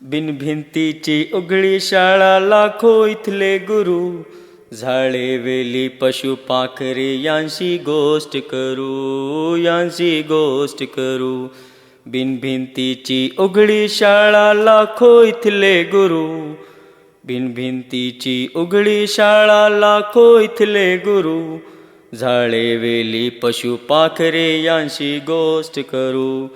बिन भिंतीची उघडी शाळा लाखो इथले गुरु. झाळे वेली पशु पाखरे यांशी गोष्ट करू यांशी गोष्ट करू. बिन भिंतीची उघडी शाळा लाखो इथले गुरु. बिन भिंतीची उघडी शाळा लाखो इथले गुरु. झाळे वेली पशु पाखरे यांशी गोष्ट करू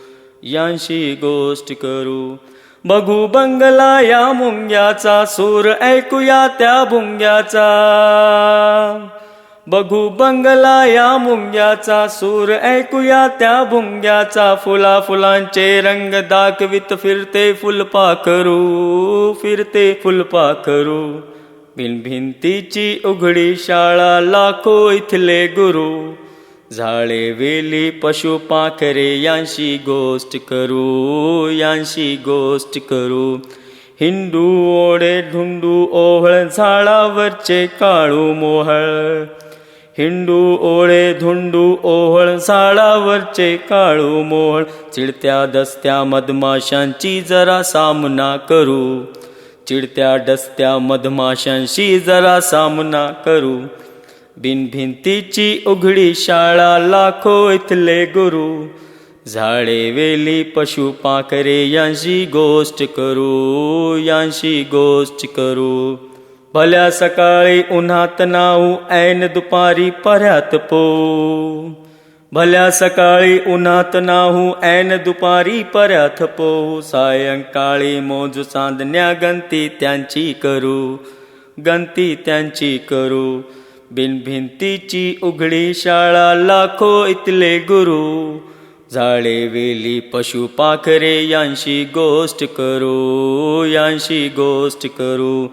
यांशी गोष्ट करू. बघू बंगला या मुंग्याचा सूर ऐकूया त्या भुंग्याचा बघू बंगला या मुंग्याचा सूर ऐकूया त्या भुंग्याचा फुला फुलांचे रंग दाखवित फिरते फुलपाखरू फिरते फुलपाखरू बिन भिंतीची उघडी शाळा लाखो इथले गुरु. झाळे वेली पशु पाखरे यांशी गोष्ट करू यांशी गोष्ट करू. हिंदू ओढे ढुंडू ओहळ झाडावरचे काळू मोहळ. हिंडू ओळे धुंडू ओहळ झाडावरचे काळू मोहळ. चिडत्या दस्त्या मधमाशांची जरा सामना करू. चिडत्या डसत्या मधमाशांशी जरा सामना करू. बिनभिंतीची उघडी शाळा लाखो इथले गुरु. झाडे वेली पशु पाखरे यांशी गोष्ट करू यांशी गोष्ट करू. भल्या सकाळी उन्हात नाऊ ऐन दुपारी पर्यात पो. भल्या सकाळी उन्हात नाहू ऐन दुपारी पर्यात पो. सायंकाळी मोज चांदण्या गंती त्यांची करू. गंती त्यांची करू. बिन भिंतीची उघडी शाळा लाखो इथले गुरु. झाडे वेली पशु पाखरे यांशी गोष्ट करू यांशी गोष्ट करू.